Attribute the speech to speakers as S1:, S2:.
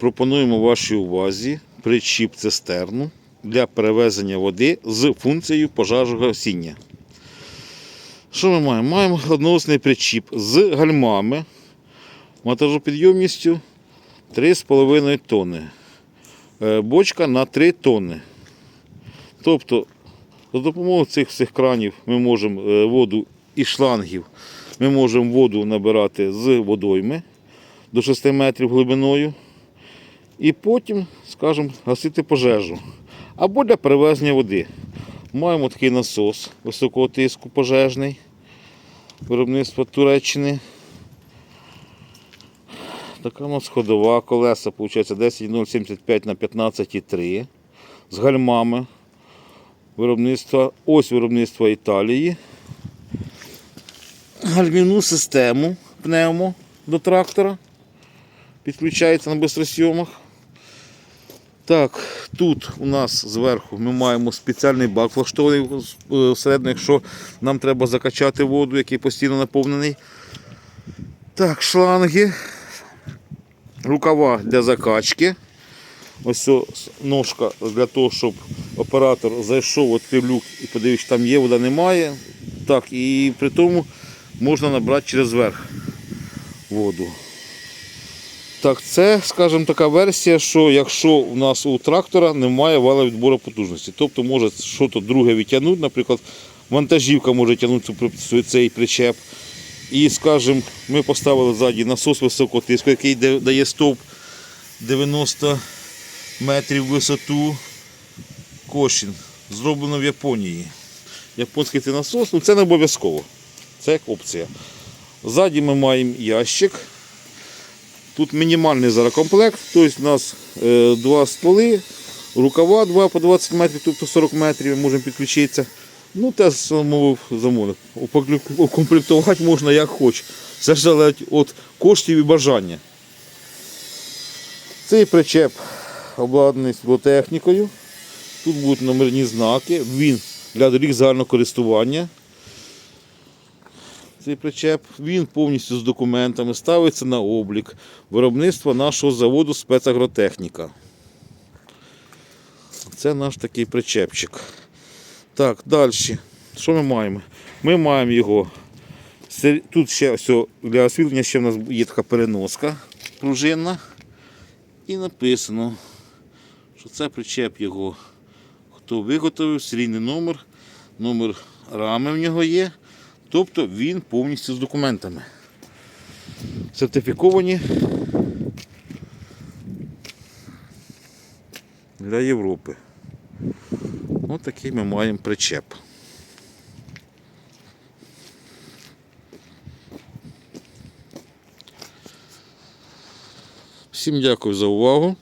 S1: пропонуємо вашій увазі причіп цистерну для перевезення води з функцією пожежогасіння. Що ми маємо? Маємо одноосний причіп з гальмами вантажопідйомністю 3,5 тонни. Е, Бочка на 3 тонни. Тобто, за допомогою цих всіх кранів ми можемо е, воду і шлангів, ми можемо воду набирати з водойми до 6 метрів глибиною. І потім, скажімо, гасити пожежу. Або для перевезення води. Маємо такий насос високого тиску пожежний виробництва Туреччини. Така у нас ходова колеса, виходить 10,075 на 15,3 з гальмами. Виробництва, ось виробництва Італії. Гальмівну систему пневмо до трактора. Підключається на бистросйомах. Так, тут у нас зверху ми маємо спеціальний бак влаштований е, всередину, якщо нам треба закачати воду, який постійно наповнений. Так, шланги, рукава для закачки. Ось ножка для того, щоб оператор зайшов, відкрив люк і подивився, там є вода, немає. Так, і при тому можна набрати через верх воду. Так, це, скажімо, така версія, що якщо у нас у трактора немає вала відбору потужності, тобто може щось друге відтягнути, наприклад, вантажівка може тягнути цей причеп. І, скажімо, ми поставили ззаді насос високого який дає стовп 90 метрів висоту. Кошін. Зроблено в Японії. Японський цей насос, ну це не обов'язково. Це як опція. Ззаді ми маємо ящик. Тут мінімальний зараз комплект, тобто у нас е, два стволи, рукава 2 по 20 метрів, тобто 40 метрів можемо підключитися. Ну, те замовив замовник. Укомплектувати можна як хоч. Це ж залежить від коштів і бажання. Цей причеп обладнаний технікою. Тут будуть номерні знаки. Він для доріг загального користування. Цей причеп, він повністю з документами ставиться на облік виробництва нашого заводу спецагротехніка. Це наш такий причепчик. Так, далі. Що ми маємо? Ми маємо його. Тут ще все, для освітлення ще в нас є така переноска пружинна. І написано, що це причеп його. Хто виготовив, серійний номер, номер рами в нього є. Тобто він повністю з документами. Сертифіковані для Європи. Ось такий ми маємо причеп. Всім дякую за увагу.